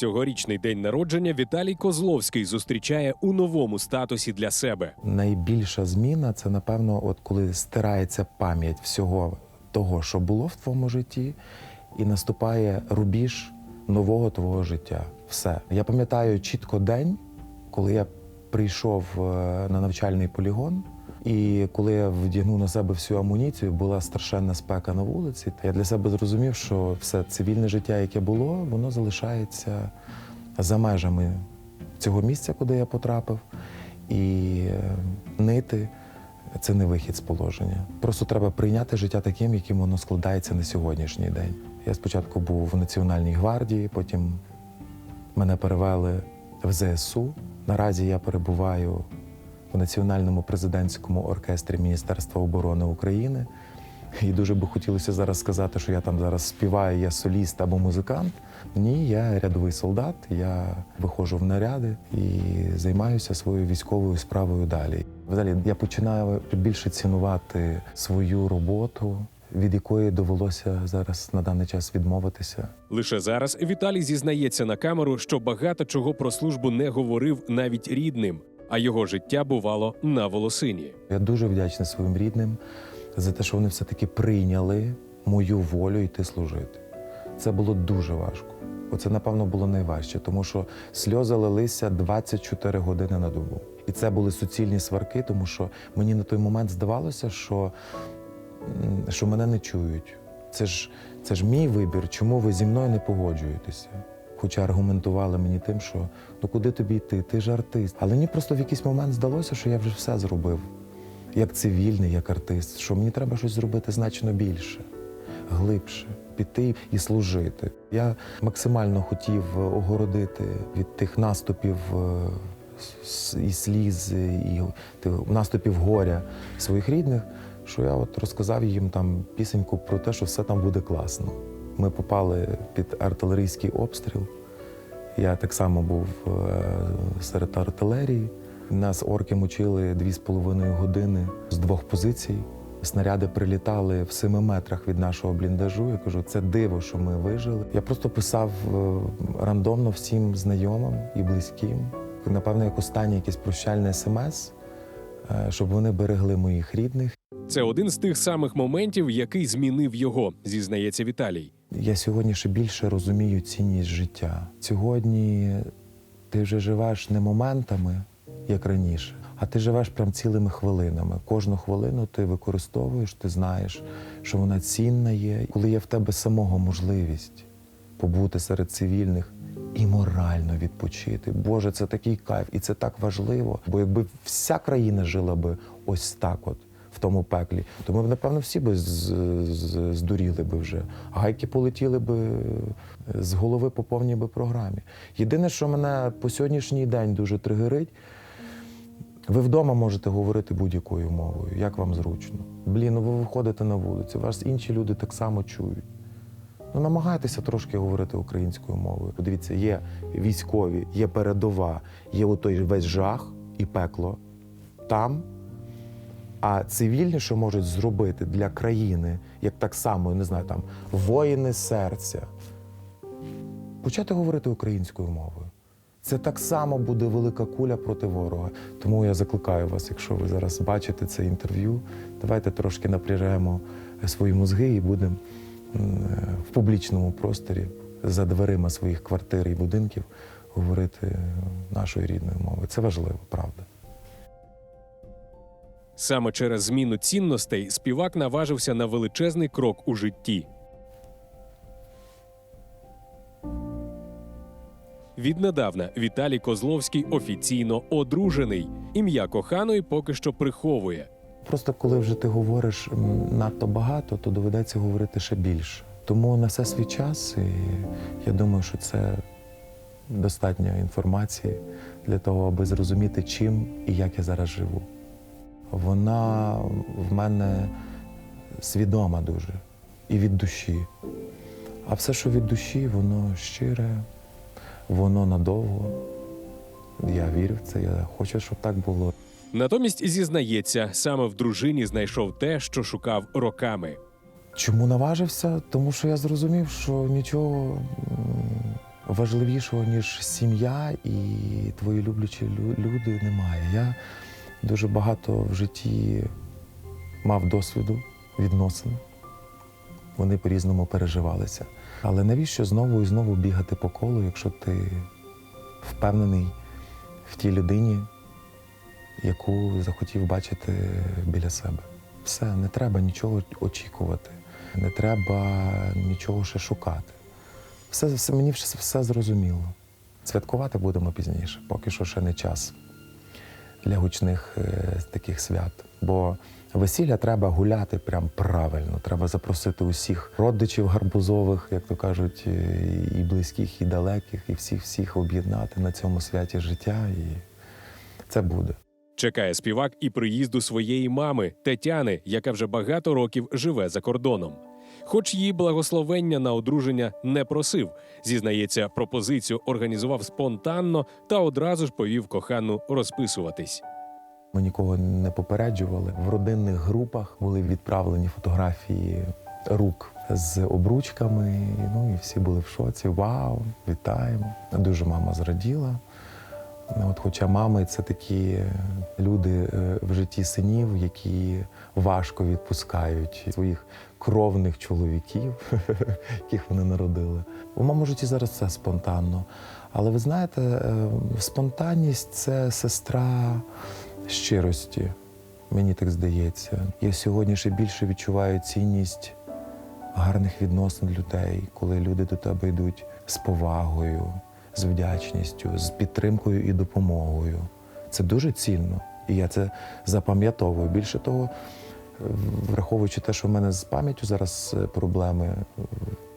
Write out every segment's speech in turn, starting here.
Цьогорічний день народження Віталій Козловський зустрічає у новому статусі для себе. Найбільша зміна це, напевно, от коли стирається пам'ять всього того, що було в твоєму житті, і наступає рубіж нового твого життя. Все. Я пам'ятаю чітко день, коли я прийшов е, на навчальний полігон. І коли я вдягнув на себе всю амуніцію, була страшенна спека на вулиці. Я для себе зрозумів, що все цивільне життя, яке було, воно залишається за межами цього місця, куди я потрапив. І е, нити це не вихід з положення. Просто треба прийняти життя таким, яким воно складається на сьогоднішній день. Я спочатку був в Національній гвардії, потім мене перевели в ЗСУ. Наразі я перебуваю в Національному президентському оркестрі Міністерства оборони України. І дуже би хотілося зараз сказати, що я там зараз співаю, я соліст або музикант. Ні, я рядовий солдат, я виходжу в наряди і займаюся своєю військовою справою далі. Взагалі, я починаю більше цінувати свою роботу, від якої довелося зараз на даний час відмовитися. Лише зараз Віталій зізнається на камеру, що багато чого про службу не говорив навіть рідним, а його життя бувало на волосині. Я дуже вдячний своїм рідним за те, що вони все-таки прийняли мою волю йти служити. Це було дуже важко. Оце, напевно, було найважче, тому що сльози лилися 24 години на добу. І це були суцільні сварки, тому що мені на той момент здавалося, що, що мене не чують. Це ж, це ж мій вибір, чому ви зі мною не погоджуєтеся? Хоча аргументували мені тим, що ну куди тобі йти, ти ж артист. Але мені просто в якийсь момент здалося, що я вже все зробив як цивільний, як артист, що мені треба щось зробити значно більше, глибше, піти і служити. Я максимально хотів огородити від тих наступів е, і сліз, і наступів горя своїх рідних, що я от розказав їм там пісеньку про те, що все там буде класно. Ми попали під артилерійський обстріл. Я так само був е, серед артилерії. Нас орки мучили дві з половиною години з двох позицій. Снаряди прилітали в семи метрах від нашого бліндажу. Я кажу, це диво, що ми вижили. Я просто писав е, рандомно всім знайомим і близьким. Напевно, як останнє якесь прощальне смс, е, щоб вони берегли моїх рідних. Це один з тих самих моментів, який змінив його, зізнається Віталій. Я сьогодні ще більше розумію цінність життя. Сьогодні ти вже живеш не моментами, як раніше, а ти живеш прям цілими хвилинами. Кожну хвилину ти використовуєш, ти знаєш, що вона цінна є. Коли є в тебе самого можливість побути серед цивільних і морально відпочити. Боже, це такий кайф, і це так важливо. Бо якби вся країна жила би ось так, от тому пеклі, то ми б, напевно, всі би здуріли би вже. Гайки полетіли би з голови по повній би програмі. Єдине, що мене по сьогоднішній день дуже тригерить, ви вдома можете говорити будь-якою мовою, як вам зручно. Блін, ну ви виходите на вулицю, вас інші люди так само чують. Ну, намагайтеся трошки говорити українською мовою. Подивіться, є військові, є передова, є отой весь жах і пекло там. А цивільні, що можуть зробити для країни, як так само, не знаю, там воїни серця, почати говорити українською мовою. Це так само буде велика куля проти ворога. Тому я закликаю вас, якщо ви зараз бачите це інтерв'ю, давайте трошки напряжемо свої мозги і будемо в публічному просторі за дверима своїх квартир і будинків говорити нашою рідною мовою. Це важливо, правда. Саме через зміну цінностей співак наважився на величезний крок у житті. Віднедавна Віталій Козловський офіційно одружений. Ім'я коханої поки що приховує. Просто коли вже ти говориш надто багато, то доведеться говорити ще більше. Тому на все свій час, і я думаю, що це достатньо інформації для того, аби зрозуміти, чим і як я зараз живу. Вона в мене свідома дуже і від душі. А все, що від душі, воно щире, воно надовго. Я вірю в це, я хочу, щоб так було. Натомість зізнається, саме в дружині знайшов те, що шукав роками. Чому наважився? Тому що я зрозумів, що нічого важливішого, ніж сім'я і твої люблячі люди немає. Я дуже багато в житті мав досвіду відносин. Вони по-різному переживалися. Але навіщо знову і знову бігати по колу, якщо ти впевнений в тій людині, яку захотів бачити біля себе? Все, не треба нічого очікувати, не треба нічого ще шукати. Все, все мені все, все зрозуміло. Святкувати будемо пізніше, поки що ще не час для гучних е, таких свят. Бо весілля треба гуляти прям правильно. Треба запросити усіх родичів гарбузових, як то кажуть, е, і близьких, і далеких, і всіх всіх об'єднати на цьому святі життя. І це буде. Чекає співак і приїзду своєї мами Тетяни, яка вже багато років живе за кордоном. Хоч її благословення на одруження не просив, зізнається, пропозицію організував спонтанно та одразу ж повів кохану розписуватись. Ми нікого не попереджували. В родинних групах були відправлені фотографії рук з обручками. Ну і всі були в шоці. Вау, вітаємо! Дуже мама зраділа. От, хоча мами це такі люди е, в житті синів, які важко відпускають своїх кровних чоловіків, яких вони народили. У моєму житті зараз все спонтанно. Але ви знаєте, е, спонтанність це сестра щирості, мені так здається. Я сьогодні ще більше відчуваю цінність гарних відносин людей, коли люди до тебе йдуть з повагою, з вдячністю, з підтримкою і допомогою. Це дуже цінно. І я це запам'ятовую. Більше того, враховуючи те, що в мене з пам'яттю зараз е, проблеми е,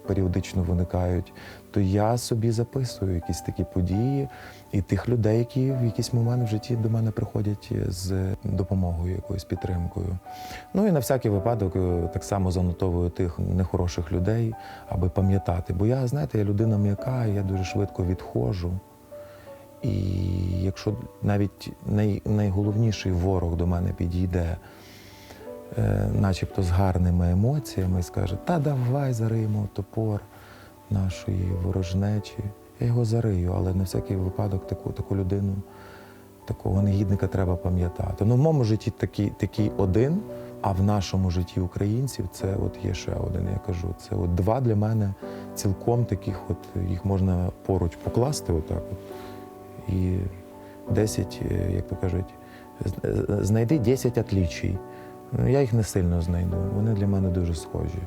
періодично виникають, то я собі записую якісь такі події і тих людей, які в якийсь момент в житті до мене приходять з допомогою, якоюсь підтримкою. Ну і на всякий випадок е, так само занотовую тих нехороших людей, аби пам'ятати. Бо я, знаєте, я людина м'яка, я дуже швидко відходжу. І якщо навіть най, найголовніший ворог до мене підійде, е, начебто з гарними емоціями, скаже, та давай зариємо топор нашої ворожнечі. Я його зарию, але на всякий випадок таку, таку людину, такого негідника треба пам'ятати. Ну, в моєму житті такий, такий один, а в нашому житті українців це от є ще один, я кажу. Це от два для мене цілком таких, от їх можна поруч покласти, отак от. І 10, е, як то кажуть, е, знайди 10 отлічій. Я їх не сильно знайду. Вони для мене дуже схожі.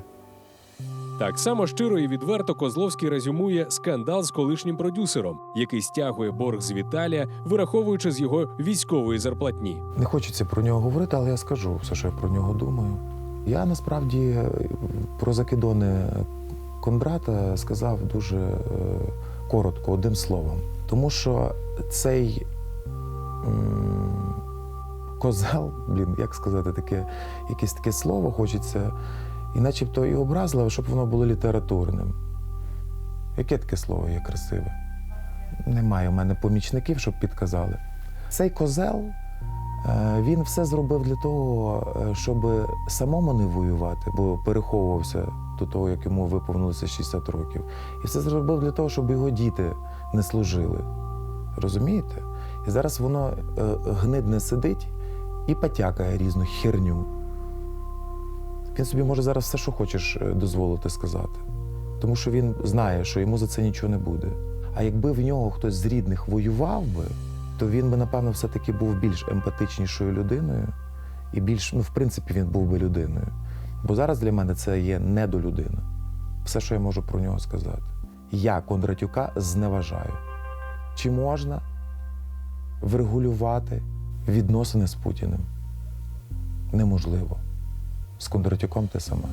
Так само щиро і відверто Козловський резюмує скандал з колишнім продюсером, який стягує борг з Віталія, вираховуючи з його військової зарплатні. Не хочеться про нього говорити, але я скажу все, що я про нього думаю. Я насправді е, про закидони Кондрата сказав дуже е, коротко, одним словом. Тому що цей козел, блін, як сказати, таке, якесь таке слово хочеться, і начебто і образливе, щоб воно було літературним. Яке таке слово є красиве? Немає у мене помічників, щоб підказали. Цей козел Е, Він все зробив для того, е, щоб самому не воювати, бо переховувався до того, як йому виповнилося 60 років. І все зробив для того, щоб його діти не служили. Розумієте? І зараз воно е, гнидне сидить і потякає різну херню. Він собі може зараз все, що хочеш, е, дозволити сказати. Тому що він знає, що йому за це нічого не буде. А якби в нього хтось з рідних воював би, то він би, напевно, все-таки був більш емпатичнішою людиною, і більш, ну, в принципі, він був би людиною. Бо зараз для мене це є недолюдина. Все, що я можу про нього сказати. Я Кондратюка зневажаю. Чи можна врегулювати відносини з Путіним? Неможливо. З Кондратюком те саме.